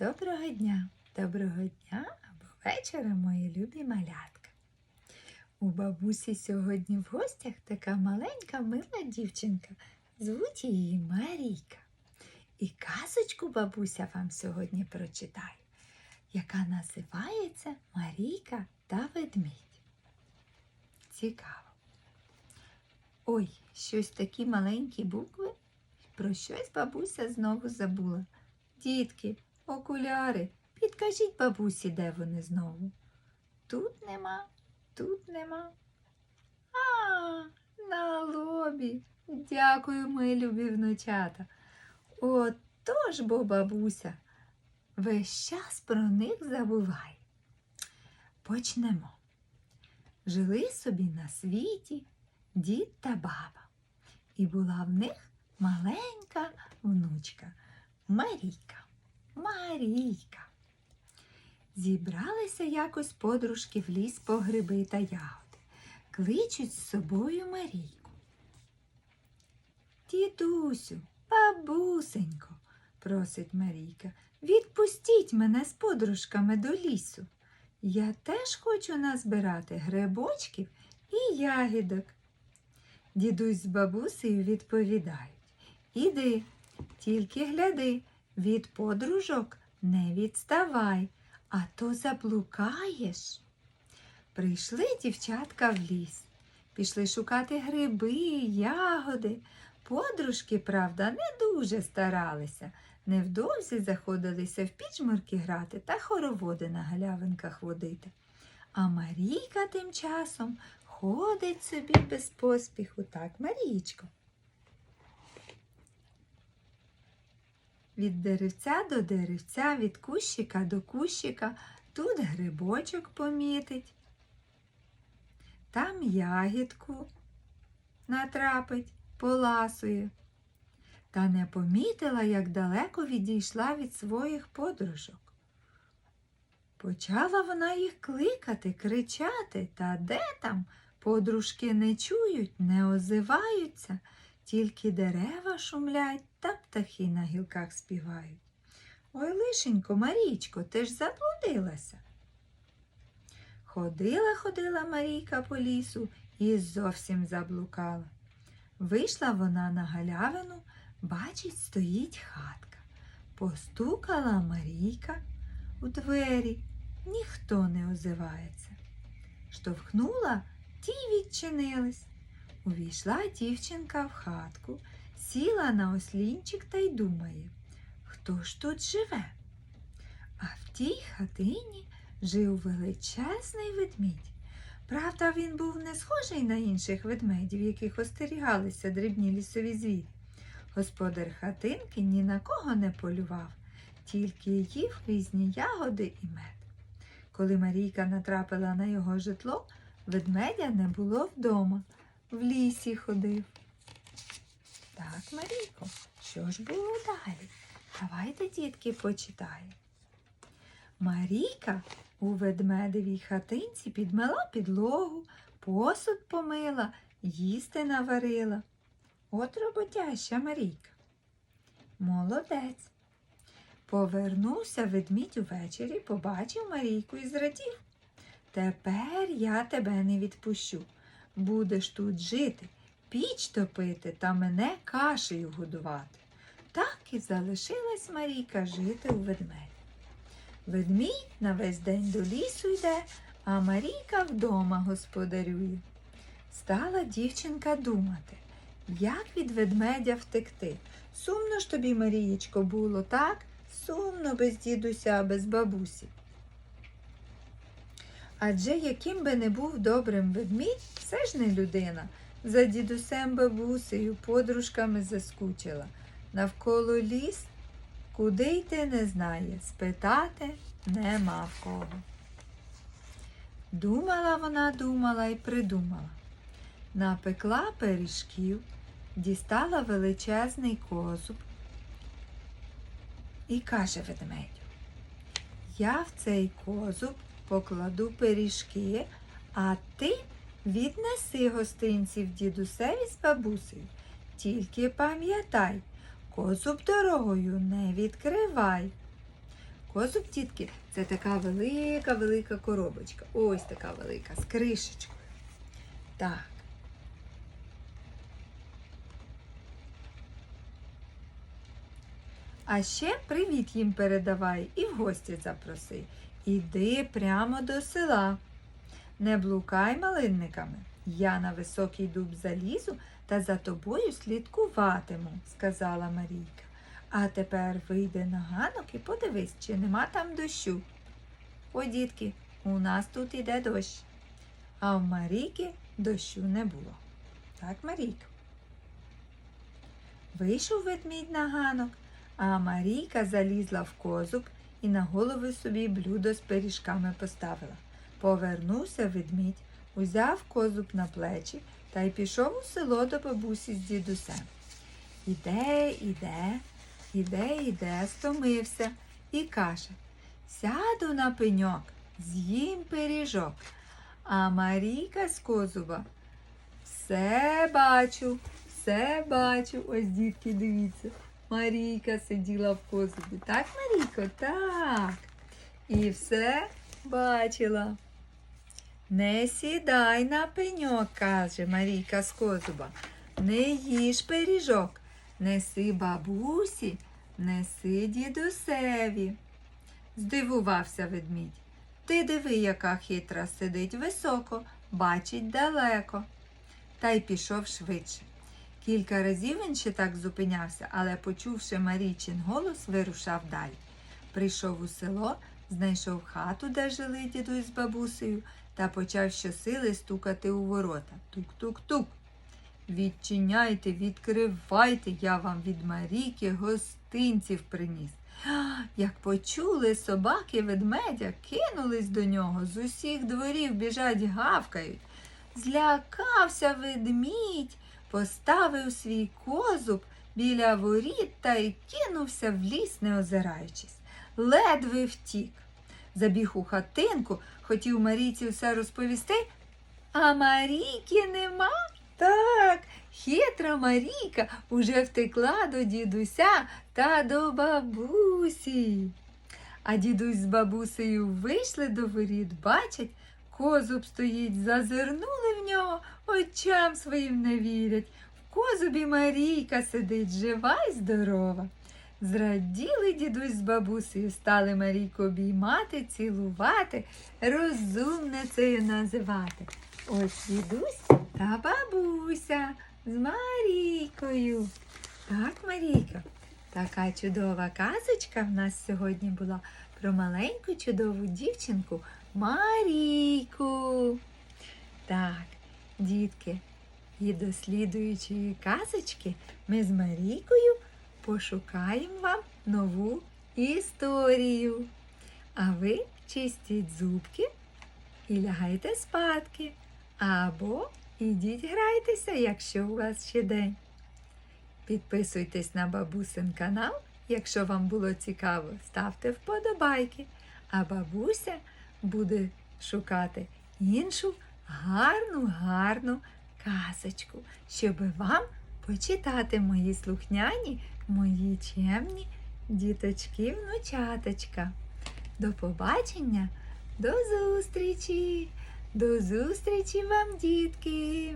Доброго дня, доброго дня або вечора, мої любі малятка. У бабусі сьогодні в гостях така маленька мила дівчинка. Звуть її Марійка. І казочку бабуся вам сьогодні прочитає, яка називається Марійка та ведмідь. Цікаво. Ой, щось такі маленькі букви. Про щось бабуся знову забула. Дітки, окуляри, підкажіть бабусі, де вони знову. Тут нема, тут нема. А, на лобі. Дякую, мої любі. Отож бо бабуся весь час про них забуває. Почнемо. Жили собі на світі дід та баба, і була в них маленька внучка Марійка. Марійка. Зібралися якось подружки в ліс по гриби та ягоди. Кличуть з собою Марійку. Дідусю, бабусенько, просить Марійка, відпустіть мене з подружками до лісу. Я теж хочу назбирати грибочків і ягідок. Дідусь з бабусею відповідають Іди, тільки гляди, від подружок не відставай, а то заблукаєш. Прийшли дівчатка в ліс, пішли шукати гриби, ягоди. Подружки, правда, не дуже старалися. Невдовзі заходилися в пічмурки грати та хороводи на галявинках водити. А Марійка тим часом ходить собі без поспіху. Так, Марічко. Від деревця до деревця, від кущика до кущика, тут грибочок помітить, там ягідку натрапить, поласує. Та не помітила, як далеко відійшла від своїх подружок. Почала вона їх кликати, кричати, та де там подружки не чують, не озиваються, тільки дерева шумлять та птахи на гілках співають. Ой, лишенько, Марічко, ти ж заблудилася. Ходила, ходила Марійка по лісу і зовсім заблукала. Вийшла вона на галявину, бачить, стоїть хатка. Постукала Марійка у двері, ніхто не озивається. Штовхнула, ті відчинились. Увійшла дівчинка в хатку, сіла на ослінчик та й думає, хто ж тут живе? А в тій хатині жив величезний ведмідь. Правда, він був не схожий на інших ведмедів, яких остерігалися дрібні лісові звірі. Господар хатинки ні на кого не полював, тільки їв різні ягоди і мед. Коли Марійка натрапила на його житло, ведмедя не було вдома, в лісі ходив. Так, Марійко, що ж було далі? Давайте, дітки, почитаємо. Марійка у ведмедевій хатинці підмела підлогу, посуд помила, їсти наварила. От роботяща Марійка. Молодець. Повернувся ведмідь увечері, побачив Марійку і зрадів. Тепер я тебе не відпущу. Будеш тут жити, піч топити та мене кашею годувати. Так і залишилась Марійка жити у ведмедя. Ведмідь на весь день до лісу йде, а Марійка вдома господарює. Стала дівчинка думати, як від ведмедя втекти. Сумно ж тобі, Марієчко, було, так? Сумно без дідуся, без бабусі. Адже яким би не був добрим ведмідь, все ж не людина. За дідусем бабусею, подружками заскучила. Навколо ліс, куди йти не знає, спитати нема в кого. Думала вона, думала і придумала. Напекла пиріжків, дістала величезний козуб і каже ведмедю, я в цей козуб покладу пиріжки, а ти віднеси гостинців дідусеві з бабусею. Тільки пам'ятай, козуб дорогою не відкривай. Козуб, дітки, це така велика-велика коробочка. Ось така велика, з кришечкою. Так. А ще привіт їм передавай і в гості запроси. Іди прямо до села. Не блукай малинниками. Я на високий дуб залізу та за тобою слідкуватиму, сказала Марійка. А тепер вийди на ганок і подивись, чи нема там дощу. Ой, дітки, у нас тут іде дощ. А в Марійки дощу не було. Так, Марійка. Вийшов ведмідь на ганок, а Марійка залізла в козуб і на голову собі блюдо з пиріжками поставила. Повернувся ведмідь, узяв козуб на плечі та й пішов у село до бабусі з дідусем. Іде, іде, іде, іде, стомився і каже Сяду на пеньок, з'їм пиріжок. А Марійка з козуба все бачу, все бачу. Ось дітки, дивіться. Марійка сиділа в козубі. Так, Марійко? Так. І все бачила. Не сідай на пеньок, каже Марійка з козуба. Не їж пиріжок, неси бабусі, неси дідусеві. Здивувався ведмідь. Ти диви, яка хитра сидить високо, бачить далеко. Та й пішов швидше. Кілька разів він ще так зупинявся, але, почувши Марійчин голос, вирушав далі. Прийшов у село, знайшов хату, де жили дідусь з бабусею, та почав щосили стукати у ворота. Тук-тук-тук. Відчиняйте, відкривайте, я вам від Марійки гостинців приніс. Як почули собаки ведмедя, кинулись до нього, з усіх дворів біжать, гавкають. Злякався ведмідь, поставив свій козуб біля воріт та й кинувся в ліс, не озираючись. Ледве втік. Забіг у хатинку, хотів Марійці все розповісти, а Марійки нема. Так, хитра Марійка уже втекла до дідуся та до бабусі. А дідусь з бабусею вийшли до воріт, бачать, козуб стоїть, зазирнули нього, очам своїм не вірять. В козубі Марійка сидить, жива й здорова. Зраділи дідусь з бабусею, стали Марійку обіймати, цілувати, Розумне розумницею називати. Ось дідусь та бабуся з Марійкою. Так, Марійка, така чудова казочка в нас сьогодні була про маленьку чудову дівчинку Марійку. Так, дітки, і до слідуючої казочки ми з Марійкою пошукаємо вам нову історію. А ви чистіть зубки і лягайте спадки. Або ідіть грайтеся, якщо у вас ще день. Підписуйтесь на бабусин канал, якщо вам було цікаво, ставте вподобайки, а бабуся буде шукати іншу гарну, гарну казочку, щоб вам почитати мої слухняні, мої чемні діточки, внучаточка. До побачення, до зустрічі! До зустрічі вам, дітки!